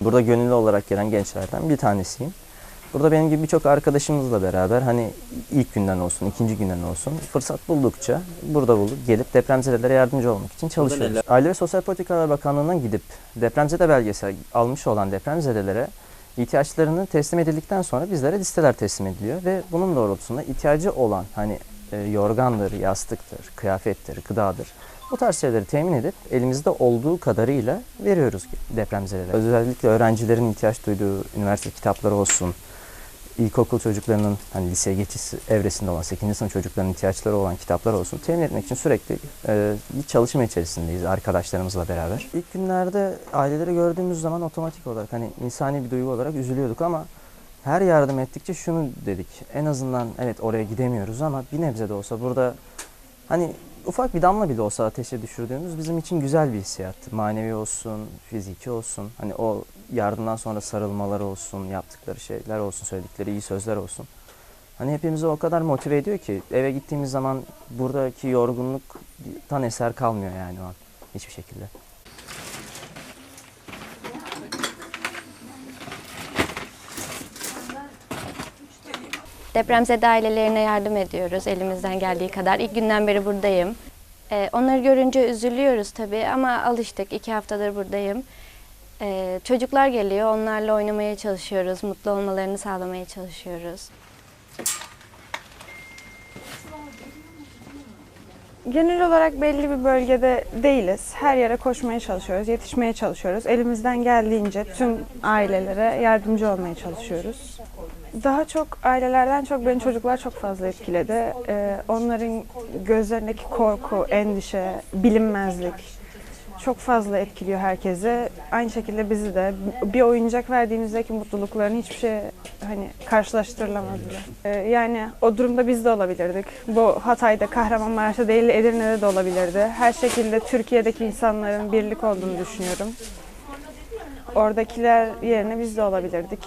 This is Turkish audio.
Burada gönüllü olarak gelen gençlerden bir tanesiyim. Burada benim gibi birçok arkadaşımızla beraber hani ilk günden olsun, ikinci günden olsun fırsat buldukça burada bulup gelip depremzedelere yardımcı olmak için çalışıyoruz. Aile ve Sosyal Politikalar Bakanlığı'na gidip depremzede belgesi almış olan depremzedelere ihtiyaçlarını teslim edildikten sonra bizlere listeler teslim ediliyor ve bunun doğrultusunda ihtiyacı olan hani e, yorgandır, yastıktır, kıyafettir, gıdadır bu tarz şeyleri temin edip elimizde olduğu kadarıyla veriyoruz depremzedelere. Özellikle öğrencilerin ihtiyaç duyduğu üniversite kitapları olsun, ilkokul çocuklarının hani liseye geçiş evresinde olan 8. sınıf çocuklarının ihtiyaçları olan kitaplar olsun temin etmek için sürekli e, bir çalışma içerisindeyiz arkadaşlarımızla beraber. İlk günlerde aileleri gördüğümüz zaman otomatik olarak hani insani bir duygu olarak üzülüyorduk ama her yardım ettikçe şunu dedik. En azından evet oraya gidemiyoruz ama bir nebze de olsa burada hani ufak bir damla bile olsa ateşe düşürdüğümüz bizim için güzel bir hissiyattı. Manevi olsun, fiziki olsun. Hani o yardımdan sonra sarılmaları olsun, yaptıkları şeyler olsun, söyledikleri iyi sözler olsun. Hani hepimizi o kadar motive ediyor ki eve gittiğimiz zaman buradaki yorgunluktan eser kalmıyor yani o an hiçbir şekilde. Depremzede ailelerine yardım ediyoruz elimizden geldiği kadar. İlk günden beri buradayım. Ee, onları görünce üzülüyoruz tabii ama alıştık. İki haftadır buradayım. Ee, çocuklar geliyor, onlarla oynamaya çalışıyoruz. Mutlu olmalarını sağlamaya çalışıyoruz. Genel olarak belli bir bölgede değiliz. Her yere koşmaya çalışıyoruz, yetişmeye çalışıyoruz. Elimizden geldiğince tüm ailelere yardımcı olmaya çalışıyoruz. Daha çok ailelerden çok beni çocuklar çok fazla etkiledi. Ee, onların gözlerindeki korku, endişe, bilinmezlik çok fazla etkiliyor herkese. Aynı şekilde bizi de bir oyuncak verdiğimizdeki mutlulukların hiçbir şey hani karşılaştırılamaz bile. Ee, yani o durumda biz de olabilirdik. Bu Hatay'da, Kahramanmaraş'ta değil Edirne'de de olabilirdi. Her şekilde Türkiye'deki insanların birlik olduğunu düşünüyorum. Oradakiler yerine biz de olabilirdik.